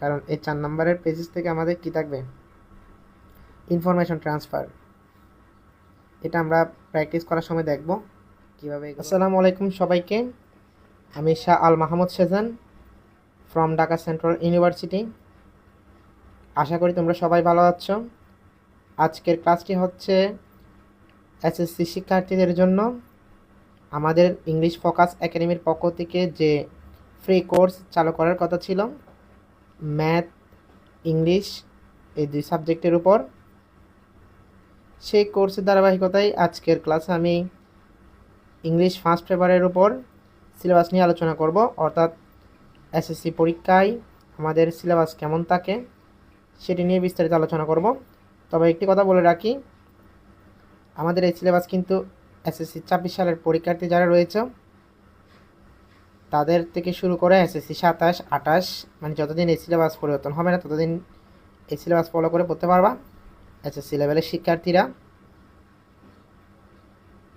কারণ এই চার নম্বরের পেজেস থেকে আমাদের কি থাকবে? ইনফরমেশন ট্রান্সফার এটা আমরা প্র্যাকটিস করার সময় দেখব কীভাবে আসসালামু আলাইকুম সবাইকে। আমি Shah Al Mahmud Sejan from Dhaka central university আশা করি তোমরা সবাই ভালো আছো। আজকের ক্লাসটি হচ্ছে এসএসসি শিক্ষার্থীদের জন্য আমাদের ইংলিশ ফোকাস একাডেমির পক্ষ থেকে যে ফ্রি কোর্স চালু করার কথা ছিল। ম্যাথ ইংলিশ এই দুই সাবজেক্টের উপর। সেই কোর্সের ধারাবাহিকতায় আজকের ক্লাসে আমি ইংলিশ ফার্স্ট পেপারের উপর সিলেবাস নিয়ে আলোচনা করব। অর্থাৎ এসএসসি পরীক্ষায় আমাদের সিলেবাস কেমন থাকে সেটি নিয়ে বিস্তারিত আলোচনা করব। তবে একটি কথা বলে রাখি, আমাদের এই সিলেবাস কিন্তু এসএসসি ছাব্বিশ সালের পরীক্ষার্থী যারা রয়েছে তাদের থেকে শুরু করে এসএসসি সাতাশ, আঠাশ মানে যতদিন এই সিলেবাস পরিবর্তন হবে না, ততদিন এই সিলেবাস ফলো করে পড়তে পারবা এসএসসি লেভেলের শিক্ষার্থীরা।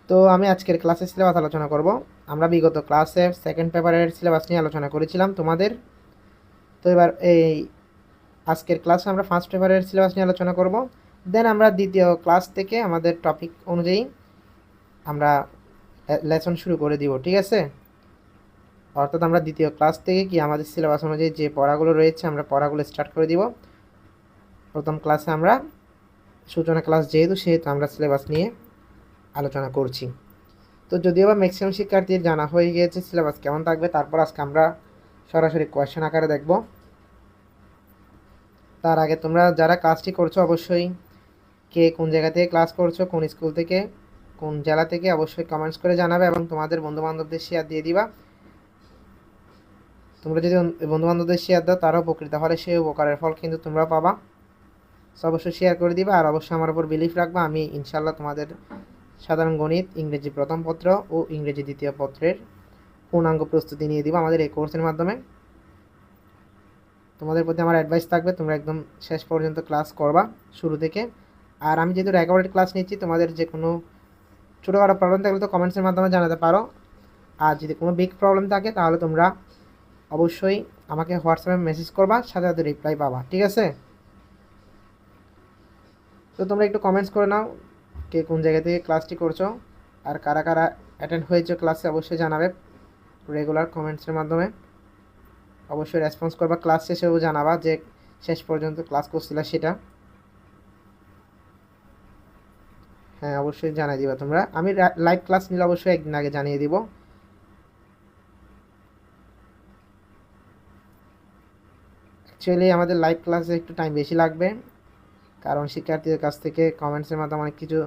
তো আমি আজকের ক্লাসের সিলেবাস আলোচনা করব। আমরা বিগত ক্লাসে সেকেন্ড পেপারের সিলেবাস নিয়ে আলোচনা করেছিলাম তোমাদের। তো এবার এই আজকের ক্লাসে আমরা ফার্স্ট পেপারের সিলেবাস নিয়ে আলোচনা করব। দেন আমরা দ্বিতীয় ক্লাস থেকে আমাদের টপিক অনুযায়ী আমরা লেসন শুরু করে দিব, ঠিক আছে? অর্থাৎ আমরা দ্বিতীয় ক্লাস থেকে কি আমাদের সিলেবাস অনুযায়ী যে পড়াগুলো রয়েছে আমরা পড়াগুলো স্টার্ট করে দিব। প্রথম ক্লাসে আমরা সূচনা ক্লাস যেহেতু, সেহেতু আমরা সিলেবাস নিয়ে আলোচনা করছি। তো যদিও বা ম্যাক্সিমাম শিক্ষার্থীর জানা হয়ে গিয়েছে সিলেবাস কেমন থাকবে, তারপর আজকে আমরা সরাসরি কোয়েশ্চেন আকারে দেখব। তার আগে তোমরা যারা ক্লাসটি করছ অবশ্যই কে কোন জায়গা থেকে ক্লাস করছ, কোন স্কুল থেকে, কোন জেলা থেকে অবশ্যই কমেন্টস করে জানাবে এবং তোমাদের বন্ধুবান্ধবদের শেয়ার দিয়ে দিবা। তোমরা যদি বন্ধুবান্ধবদের শেয়ার দাও, তারাও উপকৃত। হলে সেই উপকারের ফল কিন্তু তোমরা পাবা। সো অবশ্যই শেয়ার করে দিবা আর অবশ্যই আমার উপর বিলিফ রাখবা। আমি ইনশাল্লাহ তোমাদের সাধারণ গণিত, ইংরেজি প্রথম পত্র ও ইংরেজি দ্বিতীয় পত্রের পূর্ণাঙ্গ প্রস্তুতি নিয়ে দিব আমাদের এই কোর্সের মাধ্যমে। তোমাদের প্রতি আমার অ্যাডভাইস থাকবে, তোমরা একদম শেষ পর্যন্ত ক্লাস করবা শুরু থেকে। আর আমি যেহেতু রেকর্ডেড ক্লাস নিচ্ছি, তোমাদের যে কোনো ছোটোখাটো প্রবলেম থাকলে তো কমেন্টসের মাধ্যমে জানাতে পারো। আর যদি কোনো বিগ প্রবলেম থাকে, তাহলে তোমরা অবশ্যই আমাকে হোয়াটসঅ্যাপে মেসেজ করবা, সাথে সাথে রিপ্লাই পাবা, ঠিক আছে? তো তোমরা একটু কমেন্টস করে নাও, কে কোন জায়গা থেকে ক্লাসটি করছ, আর কারা কারা অ্যাটেন্ড হয়েছে ক্লাসে অবশ্যই জানাবে রেগুলার কমেন্টসের মাধ্যমে। অবশ্যই রেসপন্স করবা ক্লাস শেষেও জানাবা যে শেষ পর্যন্ত ক্লাস করছিলা সেটা। হ্যাঁ অবশ্যই জানাই দিবা তোমরা। আমি লাইভ ক্লাস নিলে অবশ্যই একদিন আগে জানিয়ে দিব। অ্যাকচুয়ালি আমাদের লাইভ ক্লাসে একটু টাইম বেশি লাগবে। কারণ শিক্ষার্থীদের কাছ থেকে কমেন্টসের মাধ্যমে অনেক কিছু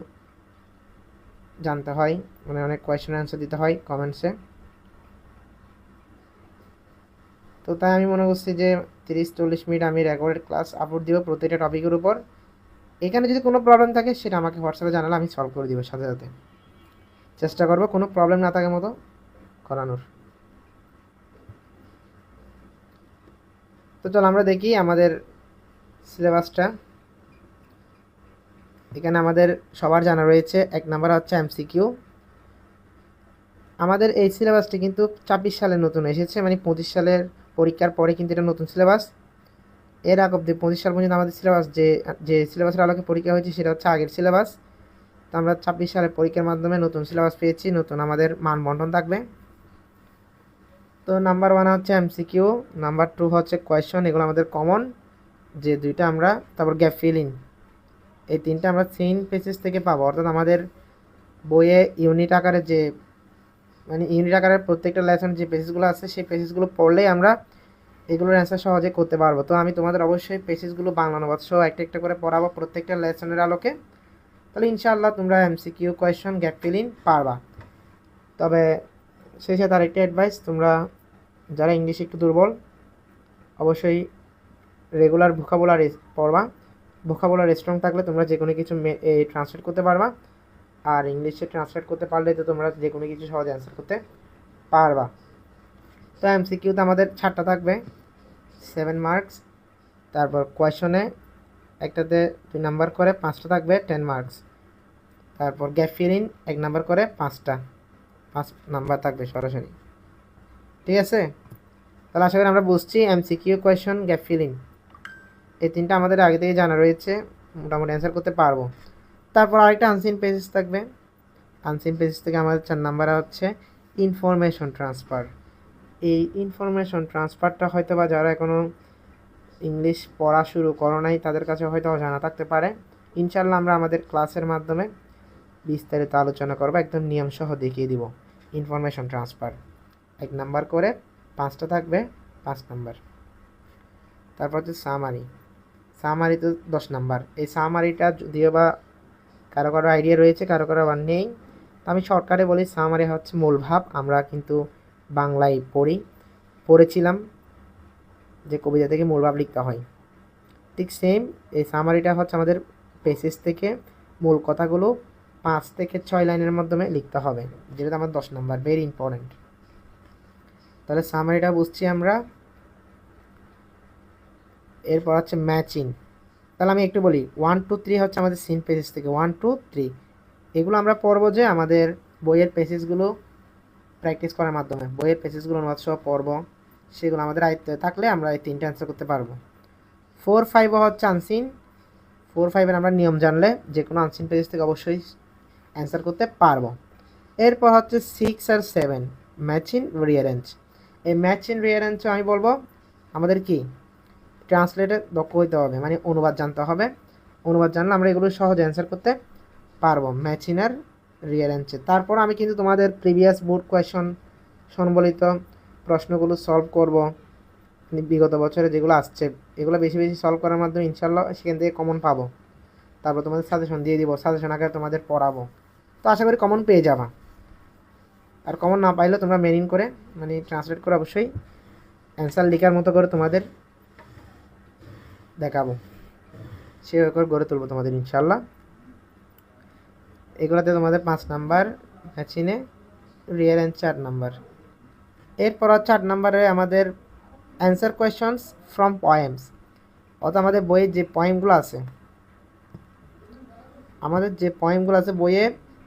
জানতে হয়। মানে অনেক কোয়েশ্চেন অ্যান্সার দিতে হয় কমেন্টসে তো তাই আমি মনে করছি যে তিরিশ, চল্লিশ মিনিট আমি রেকর্ডেড ক্লাস আপলোড দিব প্রতিটা টপিকের উপর। এখানে যদি কোনো প্রবলেম থাকে সেটা আমাকে হোয়াটসঅ্যাপে জানালে আমি সলভ করে দিব সাথে সাথে। চেষ্টা করব কোনো প্রবলেম না থাকার মতো করানোর। তো চল আমরা দেখি আমাদের সিলেবাসটা। এখানে আমাদের সবার জানা রয়েছে, এক নাম্বার হচ্ছে এমসিকিউ আমাদের এই সিলেবাসটি কিন্তু ছাব্বিশ সালে নতুন এসেছে মানে পঁচিশ সালের পরীক্ষার পরে কিন্তু এটা নতুন সিলেবাস। এর আগ অব্দি পঁচিশ সাল পর্যন্ত আমাদের সিলেবাস যে যে সিলেবাসের আলোকে পরীক্ষা হয়েছে সেটা হচ্ছে আগের সিলেবাস। তো আমরা ছাব্বিশ সালের পরীক্ষার মাধ্যমে নতুন সিলেবাস পেয়েছি, নতুন আমাদের মান বন্টন থাকবে। তো নাম্বার ওয়ান হচ্ছে এমসিকিউ নাম্বার টু হচ্ছে কোয়েশন এগুলো আমাদের কমন যে দুইটা আমরা, তারপর গ্যাপ ফিলিং এই তিনটা আমরা সিন পেসেস থেকে পাবো। অর্থাৎ আমাদের বইয়ে ইউনিট আকারে যে মানে ইউনিট আকারের প্রত্যেকটা লেসন যে পেসেসগুলো আছে, সেই পেসেসগুলো পড়লেই আমরা এগুলোর অ্যান্সার সহজে করতে পারব। তো আমি তোমাদের অবশ্যই পেসেসগুলো বাংলা অনুবাদ সহ একটা একটা করে পড়াবো প্রত্যেকটা লেসনের আলোকে। তাহলে ইনশাআল্লাহ তোমরা এমসিকিউ কোয়েশন গ্যাপ ফিলিং পারবা। তবে সেই সাথে আরেকটি অ্যাডভাইস তোমরা যারা ইংলিশ একটু দুর্বল, অবশ্যই রেগুলার ভোকাবুলার পড়বা। ভোকাবুলার স্ট্রং থাকলে তোমরা যে কোনো কিছু ট্রান্সলেট করতে পারবা। আর ইংলিশে ট্রান্সলেট করতে পারলে তো তোমরা যে কোনো কিছু সহজে অ্যান্সার করতে পারবা। তো এমসিকিউতে আমাদের ছাড়টা থাকবে। সেভেন মার্কস তারপর কোয়েশনে একটাতে দুই নাম্বার করে পাঁচটা থাকবে টেন মার্কস তারপর গ্যাপ এক নাম্বার করে পাঁচটা। পাঁচ নাম্বার থাকবে সরাসরি। ঠিক আছে? তাহলে আশা করি আমরা বুঝছি এমসিকিউ কোয়েশন গ্যাপ ফিলিং এই তিনটা আমাদের আগে থেকে জানা রয়েছে, মোটামুটি অ্যান্সার করতে পারব। তারপর আরেকটা আনসিন পেজেস থাকবে। আনসিন পেজেস থেকে আমাদের চার নাম্বার হচ্ছে ইনফরমেশন ট্রান্সফার এই ইনফরমেশন ট্রান্সফারটা হয়তো বা যারা এখনও ইংলিশ পড়া শুরু করো নাই, তাদের কাছে হয়তো জানা থাকতে পারে। ইনশাল্লাহ আমরা আমাদের ক্লাসের মাধ্যমে বিস্তারিত আলোচনা করব, একদম নিয়মসহ দেখিয়ে দিব। ইনফরমেশন ট্রান্সফার এক নাম্বার করে পাঁচটা থাকবে, পাঁচ নাম্বার তারপর হচ্ছে সামারি সামারি তো দশ নাম্বার এই সামারিটা যদিও বা কারও কারও আইডিয়া রয়েছে, কারও কারও আবার নেই, তো আমি শর্টকাটে বলি সামারি হচ্ছে মূল ভাব। আমরা কিন্তু বাংলায় পড়ি। পড়েছিলাম যে কবিতা থেকে মূল ভাব লিখতে হয়। ঠিক সেম এই সামারিটা হচ্ছে আমাদের পেসেস থেকে মূল কথাগুলো পাঁচ থেকে ছয় লাইনের মাধ্যমে লিখতে হবে যেটা আমার দশ নাম্বার ভেরি ইম্পর্ট্যান্ট তাহলে সামারিটা বুঝছি আমরা। এরপর হচ্ছে ম্যাচিং তাহলে আমি একটু বলি ওয়ান টু থ্রি হচ্ছে আমাদের সিন পেজেস থেকে। ওয়ান টু থ্রি এগুলো আমরা পড়ব যে আমাদের বইয়ের পেজেসগুলো প্র্যাকটিস করার মাধ্যমে। বইয়ের পেজেসগুলো অনুবাদ সহ পড়ব, সেগুলো আমাদের আয়ত্তে থাকলে আমরা এই তিনটে অ্যান্সার করতে পারব। ফোর ফাইভও হচ্ছে আনসিন ফোর ফাইভের আমরা নিয়ম জানলে যে কোনো আনসিন পেজেস থেকে অবশ্যই অ্যান্সার করতে পারব। এরপর হচ্ছে সিক্স আর সেভেন ম্যাচিন রিয়ারেঞ্জ এই ম্যাচিন রিয়ারেঞ্জও আমি বলব, আমাদের কি? ট্রান্সলেটে দক্ষ হইতে হবে মানে অনুবাদ জানতে হবে। অনুবাদ জানলে আমরা এগুলো সহজে অ্যান্সার করতে পারব ম্যাচিন আর রিয়ারেঞ্জে তারপর আমি কিন্তু তোমাদের প্রিভিয়াস বোর্ড কোয়েশন সম্বলিত প্রশ্নগুলো সলভ করব। বিগত বছরে যেগুলো আসছে, এগুলো বেশি বেশি সলভ করার মাধ্যমে ইনশাল্লাহ সেখান থেকে কমন পাবো। তারপর তোমাদের সাজেশন দিয়ে দিব সাজেশন আকারে তোমাদের পড়াবো। তো আশা করি কমন পেয়ে যাবা। আর কমন না পাইলে তোমরা মেনিন করে মানে ট্রান্সলেট করে অবশ্যই অ্যান্সার লেখার মতো করে তোমাদের দেখাবো। সেভাবে করে গড়ে তুলবো তোমাদের ইনশাল্লাহ এগুলোতে তোমাদের পাঁচ নাম্বার ম্যাচিনে রিয়ার অ্যান্ড চার নাম্বার। এরপর চার নাম্বারে আমাদের অ্যান্সার কোয়েশনস ফ্রম পয়েমস অর্থাৎ আমাদের বইয়ের যে পয়েমগুলো আছে, আমাদের যে পয়েমগুলো আছে বইয়ে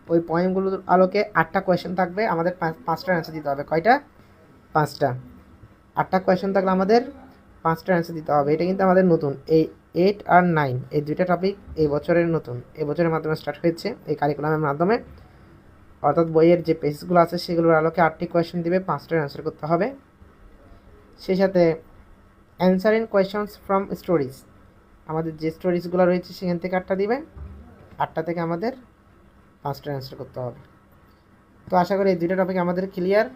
ওই পয়েমগুলোর আলোকে আটটা কোয়েশন থাকবে, আমাদের পাঁচটা অ্যান্সার দিতে হবে। কয়টা? পাঁচটা। আটটা কোয়েশন থাকলে আমাদের পাঁচটা অ্যান্সার দিতে হবে। এটা কিন্তু আমাদের নতুন। এই এইট আর নাইন এই দুইটা টপিক এই বছরের নতুন। এই বছরের মাধ্যমে স্টার্ট হয়েছে এই কারিকুলামের মাধ্যমে। অর্থাৎ বইয়ের যে পেজগুলো আছে সেগুলোর আলোকে আটটি কোয়েশন দিবে, পাঁচটার অ্যান্সার করতে হবে। সেই সাথে অ্যান্সার কোয়েশনস ফ্রম স্টোরিজ আমাদের যে স্টোরিজগুলো রয়েছে সেখান থেকে আটটা দিবে। আটটা থেকে আমাদের পাঁচটা অ্যান্সার করতে হবে। তো আশা করি এই দুইটা টপিক আমাদের clear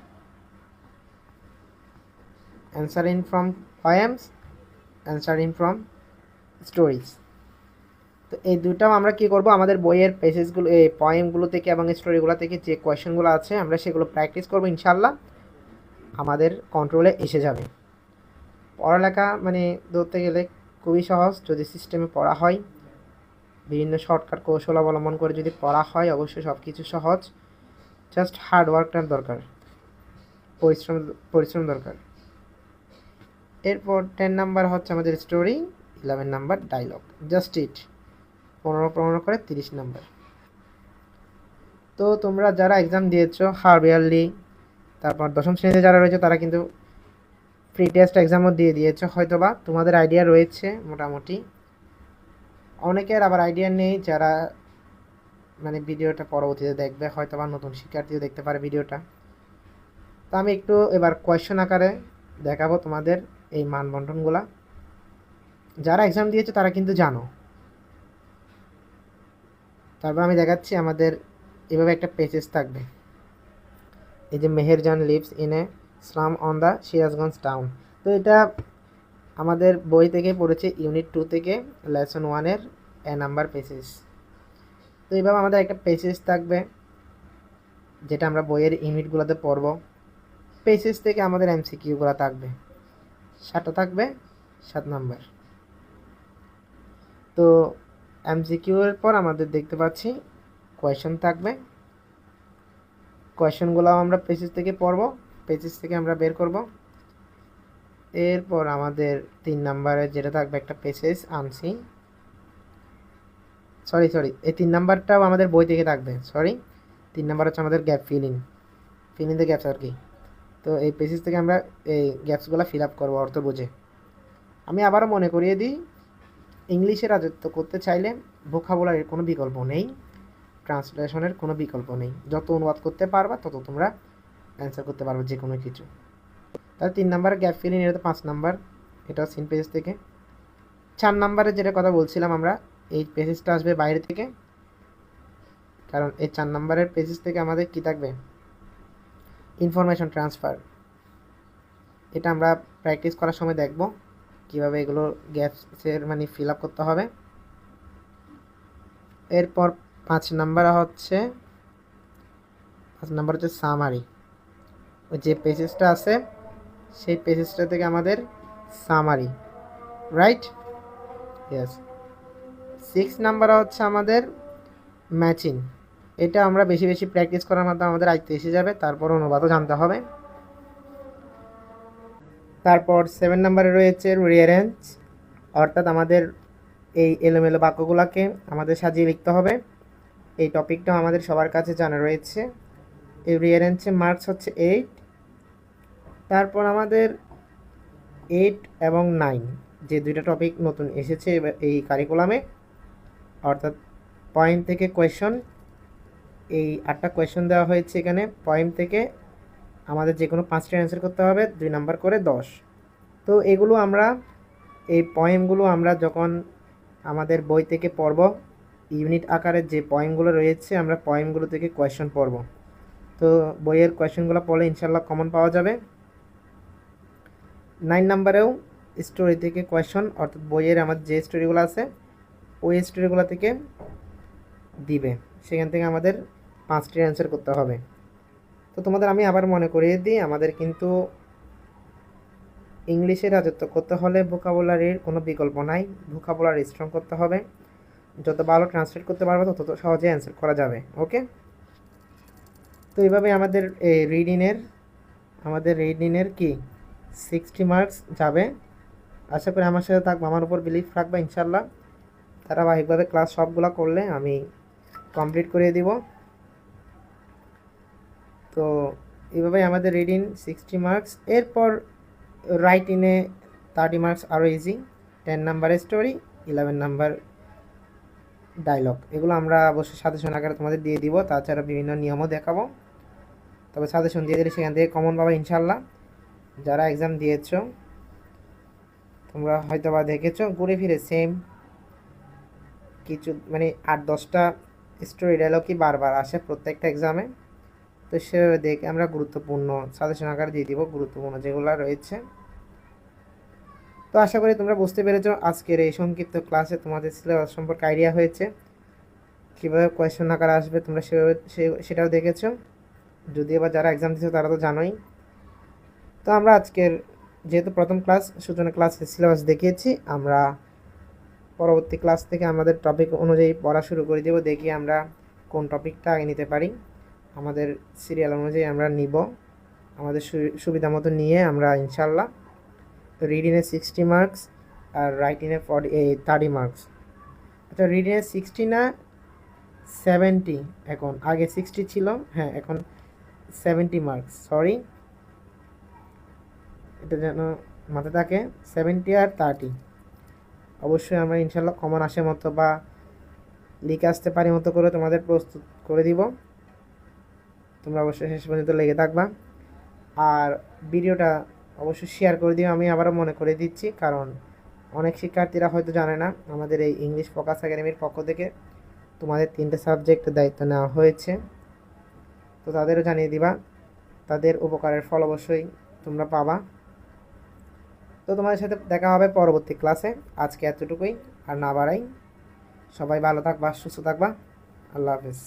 answer in from poems answer in from stories তো এই দুটাও আমরা কি করব? আমাদের বইয়ের পেজেসগুলো এই পয়েমগুলো থেকে এবং স্টোরিগুলো থেকে যে কোয়েশনগুলো আছে, আমরা সেগুলো প্র্যাকটিস করব ইনশাল্লাহ আমাদের কন্ট্রোলে এসে যাবে। পড়ালেখা মানে ধরতে গেলে খুবই সহজ। যদি সিস্টেমে পড়া হয় বিভিন্ন শর্টকাট কৌশল অবলম্বন করে যদি পড়া হয়, অবশ্যই সব কিছু সহজ জাস্ট হার্ড ওয়ার্কটার দরকার। পরিশ্রম পরিশ্রম দরকার। এরপর টেন নাম্বার হচ্ছে আমাদের story eleven number dialogue just it পনেরো পনেরো করে তিরিশ নাম্বার তো তোমরা যারা এক্সাম দিয়েছ হাফ ইয়ারলি তারপর দশম শ্রেণীতে যারা রয়েছে, তারা কিন্তু ফ্রি টেস্ট এক্সামও দিয়ে দিয়েছ। হয়তো বা তোমাদের আইডিয়া রয়েছে মোটামুটি। অনেকের আবার আইডিয়া নেই যারা মানে ভিডিওটা পরবর্তীতে দেখবে হয়তো বা নতুন শিক্ষার্থীও দেখতে পারে ভিডিওটা। তো আমি একটু এবার কোয়েশ্চন আকারে দেখাবো তোমাদের এই মানবন্টনগুলা যারা এক্সাম দিয়েছে তারা কিন্তু জানো। তারপর আমি দেখাচ্ছি আমাদের এভাবে একটা পেজেস থাকবে। এই যে Meherjan lives in a slum on the Sirajganj town তো এটা আমাদের বই থেকে পড়েছে ইউনিট টু থেকে লেসন ওয়ানের এ নাম্বার পেজেস তো এইভাবে আমাদের একটা পেজেস থাকবে, যেটা আমরা বইয়ের ইউনিটগুলোতে পড়ব। পেজেস থেকে আমাদের এমসিকিউগুলো থাকবে। সাতটা থাকবে, সাত নাম্বার। তো এমসিকিউ এর পর আমাদের দেখতে পাচ্ছি কোয়েশন থাকবে। কোয়েশনগুলো আমরা পেজেস থেকে পড়ব পেজেস থেকে আমরা বের করব। এরপর আমাদের তিন নাম্বারে যেটা থাকবে একটা পেজেস আনছি। সরি সরি এই তিন নাম্বারটাও আমাদের বই থেকে থাকবে সরি তিন নাম্বার হচ্ছে আমাদের gap filling filling the gaps আর কি। তো এই পেজেস থেকে আমরা এই গ্যাপসগুলো ফিল আপ করব অর্থ বুঝে। আমি আবারও মনে করিয়ে দিই, ইংলিশে রাজত্ব করতে চাইলে ভোকাবুলারির কোনো বিকল্প নেই ট্রান্সলেশনের কোনো বিকল্প নেই। যত অনুবাদ করতে পারবা, তত তোমরা অ্যান্সার করতে পারবে যে কোনো কিছু। তাহলে তিন নাম্বার গ্যাপ ফিলিং এটা তো পাঁচ নাম্বার। এটা সিন পেজ থেকে। চার নাম্বারে যেটা কথা বলছিলাম আমরা, এই পেজেসটা আসবে বাইরে থেকে। কারণ এই চার নাম্বারের পেজেস থেকে আমাদের কি থাকবে? ইনফরমেশন ট্রান্সফার এটা আমরা প্র্যাকটিস করার সময় দেখব, কীভাবে এগুলো গ্যাপসের মানে ফিল আপ করতে হবে। এরপর পাঁচ নাম্বার হচ্ছে, পাঁচ নাম্বার হচ্ছে সামারি ওই যে পেজেসটা আছে সেই পেজেসটা থেকে আমাদের summary right yes six number হচ্ছে আমাদের ম্যাচিং এটা আমরা বেশি বেশি প্র্যাকটিস করার মাধ্যমে আমাদের আয়ত্তে এসে যাবে, তারপর অনুবাদও জানতে হবে। তারপর সেভেন নাম্বারে রয়েছে রিয়ারেঞ্জ অর্থাৎ আমাদের এই এলোমেলো বাক্যগুলোকে আমাদের সাজিয়ে লিখতে হবে। এই টপিকটাও আমাদের সবার কাছে জানা রয়েছে। এই রিয়ারেঞ্জে মার্কস হচ্ছে এইট তারপর আমাদের এইট এবং নাইন যে দুইটা টপিক নতুন এসেছে এই কারিকুলামে অর্থাৎ পয়েন্ট থেকে কোয়েশন এই আটটা কোয়েশন দেওয়া হয়েছে এখানে। পয়েন্ট থেকে আমাদের যে কোনো পাঁচটা অ্যান্সার করতে হবে, দুই নাম্বার করে দশ। তো এগুলো আমরা, এই পয়েমগুলো আমরা যখন আমাদের বই থেকে পড়ব ইউনিট আকারের যে পয়েমগুলো রয়েছে, আমরা পয়েমগুলো থেকে কোয়েশন পড়ব। তো বইয়ের কোয়েশনগুলো পড়লে ইনশাল্লাহ কমন পাওয়া যাবে। নাইন নাম্বারেও স্টোরি থেকে কোয়েশন অর্থাৎ বইয়ের আমার যে স্টোরিগুলো আছে, ওই স্টোরিগুলো থেকে দিবে। সেখান থেকে আমাদের পাঁচটি অ্যান্সার করতে হবে। তো তোমাদের আমি আবার মনে করিয়ে দিই, আমাদের কিন্তু ইংলিশে রাজত্ব করতে হলে ভোকাবুলারির কোনো বিকল্প নাই। ভোকাবুলারি স্ট্রং করতে হবে। যত ভালো ট্রান্সলেট করতে পারবে, তত সহজে অ্যান্সার করা যাবে। ওকে তো এইভাবে আমাদের এই রিডিংয়ের আমাদের রিডিংয়ের কি সিক্সটি মার্কস যাবে। আশা করি আমার সাথে থাকব, আমার উপর বিলিভ রাখবে ইনশাল্লাহ ধারাবাহিকভাবে ক্লাস সবগুলো করলে আমি কমপ্লিট করে দিব। তো এইভাবে আমাদের রিডিং সিক্সটি মার্কস এরপর রাইটিংয়ে থার্টি মার্কস আরও ইজি টেন নাম্বারের স্টোরি ইলেভেন নাম্বার ডায়লগ এগুলো আমরা অবশ্যই সাজেশন আকারে তোমাদের দিয়ে দিব। তাছাড়া বিভিন্ন নিয়মও দেখাবো। তবে সাজেশন দিয়ে দিলে সেখান থেকে কমন পাবে ইনশাল্লাহ যারা এক্সাম দিয়েছ, তোমরা হয়তো বা দেখেছ, ঘুরে ফিরে সেম কিছু মানে আট দশটা স্টোরি ডায়লগই বারবার আসে প্রত্যেকটা এক্সামে তো সেভাবে দেখে আমরা গুরুত্বপূর্ণ সাজেশন আকারে দিয়ে দিব, গুরুত্বপূর্ণ যেগুলো রয়েছে। তো আশা করি তোমরা বুঝতে পেরেছ আজকের এই সংক্ষিপ্ত ক্লাসে তোমাদের সিলেবাস সম্পর্কে আইডিয়া হয়েছে। কীভাবে কোয়েশন আকারে আসবে তোমরা সেভাবে সেটাও দেখেছ। যদি বা যারা এক্সাম দিচ্ছ তারা তো জানোই তো আমরা আজকের যেহেতু প্রথম ক্লাস সূচনা ক্লাসের সিলেবাস দেখিয়েছি, আমরা পরবর্তী ক্লাস থেকে আমাদের টপিক অনুযায়ী পড়া শুরু করে দেবো, দেখি আমরা কোন টপিকটা আগে নিতে পারি। আমাদের সিরিয়াল অনুযায়ী আমরা নিব। আমাদের সুবিধা মতো নিয়ে আমরা ইনশাল্লাহ রিডিংয়ে সিক্সটি মার্কস আর রাইটিংয়ে ফর্টি থার্টি মার্কস আচ্ছা রিডিংয়ে সিক্সটি না সেভেন্টি এখন, আগে সিক্সটি ছিল হ্যাঁ এখন সেভেন্টি মার্কস সরি এটা যেন মাথায় থাকে সেভেন্টি আর থার্টি অবশ্যই আমরা ইনশাল্লাহ কমন আসে মতো বা লিখে আসতে পারি মতো করে তোমাদের প্রস্তুত করে দিব। তোমরা অবশ্যই শেষ পর্যন্ত লেগে থাকবা। আর ভিডিওটা অবশ্যই শেয়ার করে দিও, আমি আবারও মনে করে দিচ্ছি, কারণ অনেক শিক্ষার্থীরা হয়তো জানে না, আমাদের এই ইংলিশ ফোকাস একাডেমির পক্ষ থেকে তোমাদের তিনটে সাবজেক্ট দায়িত্ব নেওয়া হয়েছে। তো তাদেরও জানিয়ে দিবা, তাদের উপকারের ফল অবশ্যই তোমরা পাবা। তো তোমাদের সাথে দেখা হবে পরবর্তী ক্লাসে আজকে এতটুকুই, আর না বাড়াই। সবাই ভালো থাকবা, সুস্থ থাকবা। আল্লাহ হাফিজ।